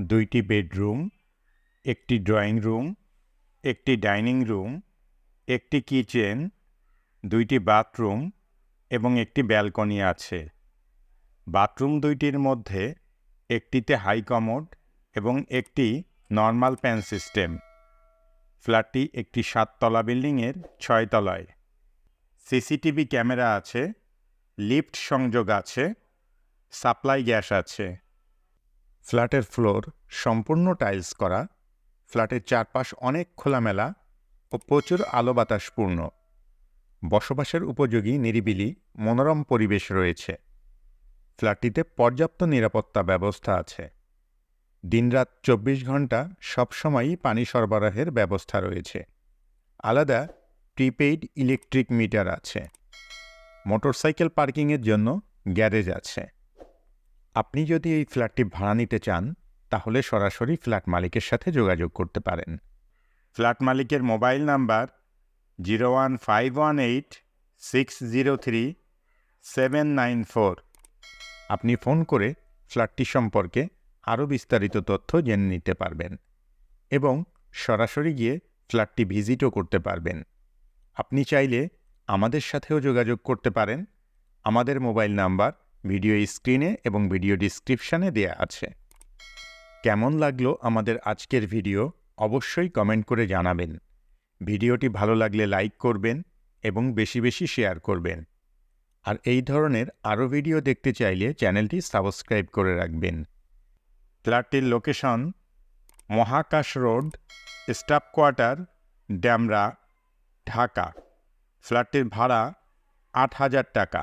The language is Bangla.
দুইটি বেডরুম, একটি ড্রয়িং রুম, একটি ডাইনিং রুম, একটি কিচেন, দুইটি বাথরুম এবং একটি ব্যালকনি আছে। বাথরুম দুইটির মধ্যে একটিতে হাই কমোড এবং একটি নর্মাল প্যান সিস্টেম। ফ্ল্যাটটি একটি সাততলা বিল্ডিংয়ের ছয় তলায় সিসিটিভি ক্যামেরা আছে, লিফট সংযোগ আছে, সাপ্লাই গ্যাস আছে। ফ্ল্যাটের ফ্লোর সম্পূর্ণ টাইলস করা, ফ্ল্যাটের চারপাশ অনেক খোলামেলা ও প্রচুর আলো বাতাসপূর্ণ বসবাসের উপযোগী, নিরিবিলি, মনোরম পরিবেশ রয়েছে। ফ্ল্যাটটিতে পর্যাপ্ত নিরাপত্তা ব্যবস্থা আছে। দিনরাত চব্বিশ ঘণ্টা সবসময়ই পানি সরবরাহের ব্যবস্থা রয়েছে। আলাদা প্রিপেইড ইলেকট্রিক মিটার আছে। মোটরসাইকেল পার্কিংয়ের জন্য গ্যারেজ আছে। আপনি যদি এই ফ্ল্যাটটি ভাড়া নিতে চান, তাহলে সরাসরি ফ্ল্যাট মালিকের সাথে যোগাযোগ করতে পারেন। ফ্ল্যাট মালিকের mobile number zero one five one eight six zero three seven nine four. আপনি ফোন করে ফ্ল্যাটটি সম্পর্কে আরও বিস্তারিত তথ্য জেনে নিতে পারবেন এবং সরাসরি গিয়ে ফ্ল্যাটটি ভিজিটও করতে পারবেন। আপনি চাইলে আমাদের সাথেও যোগাযোগ করতে পারেন। আমাদের মোবাইল নাম্বার ভিডিও স্ক্রিনে এবং ভিডিও ডিসক্রিপশানে দেয়া আছে। কেমন লাগল আমাদের আজকের ভিডিও অবশ্যই কমেন্ট করে জানাবেন। ভিডিওটি ভালো লাগলে লাইক করবেন এবং বেশি বেশি শেয়ার করবেন। আর এই ধরনের আরও ভিডিও দেখতে চাইলে চ্যানেলটি সাবস্ক্রাইব করে রাখবেন। ফ্ল্যাটটির location, Mohakash road, staff quarter, Demra, Dhaka. ফ্ল্যাটটির ভাড়া আট হাজার টাকা।